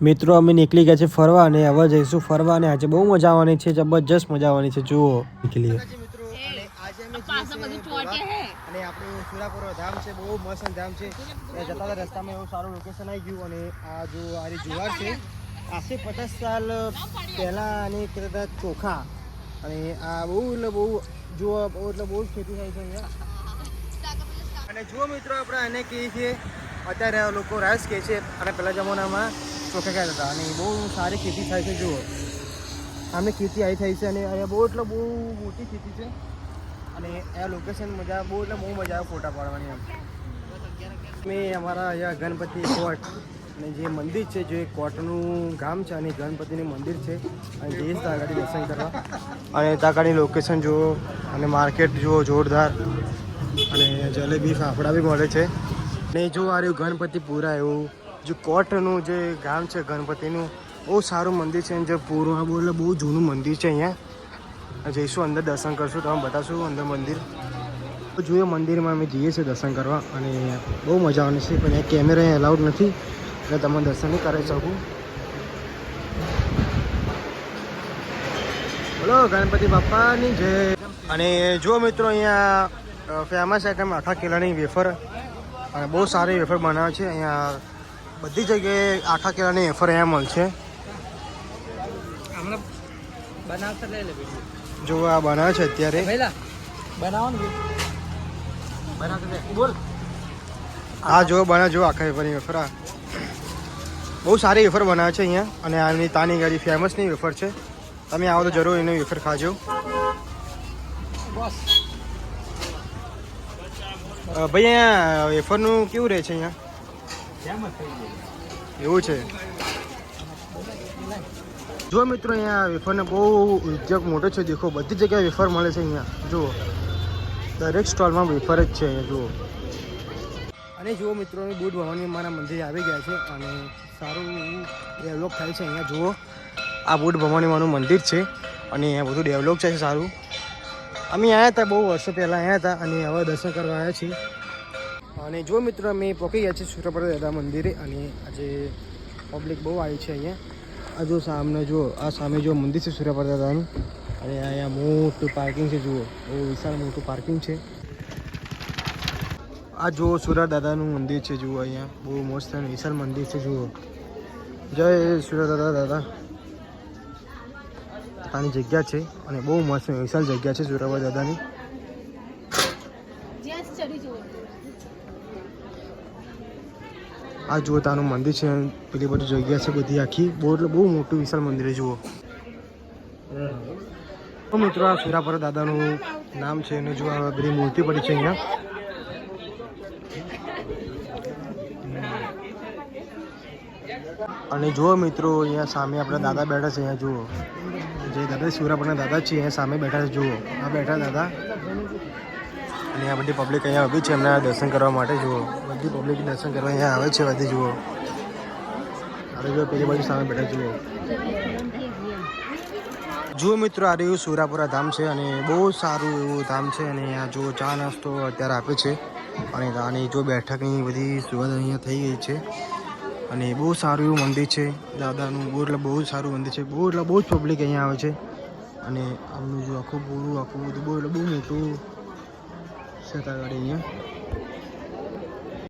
મિત્રો અમે નીકળી ગયા છે ફરવા અને હવે જઈશું ફરવા અને આજે બહુ મજા આવવાની છે જબરજસ્ત મજા આવવાની છે જુઓ. નીકળીએ. મિત્રો અને. અને આપણું સુરાપુર ધામ છે બહુ મસ્ત ધામ છે. જતા રસ્તામાં એવું સારું લોકેશન આવી ગયું અને આ જો આ રહી જુવાર છે આશરે પચાસ સાલ પહેલાં આની કહેતા ચોખા. અને આ બહુ એટલે બહુ જુઓ બહુ એટલે બહુ જ ખેતી થાય છે અહીંયા. અને જુઓ મિત્રો આપણે એને કહીએ છીએ અત્યારે લોકો રાસ કહે છે અને પહેલા જમાનામાં કહેતા હતા અને બહુ સારી ખેતી થાય છે, જુઓ. સામે ખેતી આવી થઈ છે અને અહીંયા બહુ એટલે બહુ મોટી ખેતી છે. અને આ લોકેશન મજા, બહુ એટલે બહુ મજા આવે ફોટા પાડવાની એમ. મેં અમારા અહીંયા ગણપતિ કોટ અને જે મંદિર છે, જે કોટનું ગામ છે અને ગણપતિનું મંદિર છે. અને જઈશ ત્યાં દર્શન કરવા. અને ત્યાં લોકેશન જુઓ અને માર્કેટ જુઓ જોરદાર. અને જલેબી ફાફડા બી મળે છે. ને જો આ રહ્યું ગણપતિપુરા એવું જે કોટનું જે ગામ છે ગણપતિનું, બહુ સારું મંદિર છે જે પૂર્વ એટલે બહુ જૂનું મંદિર છે અહીંયા. જઈશું અંદર દર્શન કરશું તમે બતાવશું અંદર મંદિર. જોઈએ મંદિરમાં અમે જઈએ છીએ દર્શન કરવા અને બહુ મજા આવવાની છે, પણ કેમેરા એલાઉડ નથી. એટલે તમે દર્શન નહીં કરી શકું. બોલો, ગણપતિ બાપાની જય. અને જો મિત્રો અહીંયા ફેમસ આઈટમ આખા કેળાની વેફર? અને બહુ સારી વેફર બનાવે છે, અહીંયા બધી જગ્યાએ આખા કેળાની વેફર અહીંયા મળશે જો આ બનાવે છે અત્યારે. બનાવો બોલ. આ જો બને જો આખા વેફરની વેફર આ. બહુ સારી વેફર બનાવે છે અહીંયા. અને આની તાની ગાડી ફેમસની વેફર છે. તમે આવો તો જરૂર એની વેફર ખાજો. ભાઈ અહીંયા વેફરનું કેવું રહે છે અહીંયા? એવું છે. જો મિત્રો અહીંયા વેફરને બહુ ઉદ્યોગ મોટો છે, દેખો, બધી જગ્યાએ વેફર મળે છે અહીંયા. જુઓ. દરેક સ્ટોલમાં વેફર જ છે અહીંયા, જુઓ. અને જુઓ મિત્રો બુટ ભવાની મારા મંદિરે આવી ગયા છે અને સારું ડેવલપ થાય છે અહીંયા, જુઓ. આ બુટ ભવાની માનું મંદિર છે અને અહીંયા બધું ડેવલપ છે સારું. અમે આવ્યા હતા બહુ વર્ષો પહેલાં આવ્યા હતા અને હવે દર્શન કરવા આવ્યા છીએ. અને જો મિત્રો અમે પહોંચી ગયા છીએ સુરપર દાદા મંદિરે અને આજે પબ્લિક બહુ આવી છે અહીંયા. આ જો સામે જો, આ સામે જો મંદિર છે સુરપર દાદાનું. અને અહીંયા મોટું પાર્કિંગ છે, જુઓ. બહુ વિશાળ મોટું પાર્કિંગ છે. આ જુઓ સુરત દાદાનું મંદિર છે, જુઓ અહીંયા. બહુ મસ્ત અને વિશાળ મંદિર છે, જુઓ. જય સુરા દાદા દાદા. પોતાની જગ્યા છે અને બહુ મસ્ત વિશાળ જગ્યા છે સુરાબા દાદાની. આ જુઓ, તાનું મંદિર છે, પેલી બધી જગ્યા છે બધી આખી. બહુ એટલે બહુ મોટું વિશાળ મંદિર જુઓ. તો મિત્રો, આ સુરાપર દાદાનું નામ છે, અને જો આ બધી મૂર્તિ પડી છે અહીંયા. અને જુઓ મિત્રો, અહીંયા સામે આપણા દાદા બેઠા છે, અહીંયા જુઓ. જે દાદા, સુરાપરના દાદા છે, અહીંયા સામે બેઠા છે, જુઓ. આ બેઠા દાદા. અને આ બધી પબ્લિક અહીંયા ઊભી છે એમના દર્શન કરવા માટે, જુઓ. બધી પબ્લિક દર્શન કરવા અહીંયા આવે છે બધી, જુઓ. અરે જો, પેલી બાજુ સામે બેઠા, જુઓ. જુઓ મિત્રો, આ રહ્યું સુરાપુરા ધામ છે અને બહુ સારું એવું ધામ છે અને અહીંયા જો ચા નાસ્તો અત્યારે આપે છે. અને આની જો બેઠકની બધી સુવિધા અહીંયા થઈ ગઈ છે. અને બહુ સારું એવું મંદિર છે. દાદાનું બહુ એટલે બહુ સારું મંદિર છે. બહુ એટલે બહુ જ પબ્લિક અહીંયા આવે છે. અને આમનું જો આખું પૂરું, આખું બધું બહુ એટલે બહુ મોટું છે ત્યાં આગળ અહીંયા.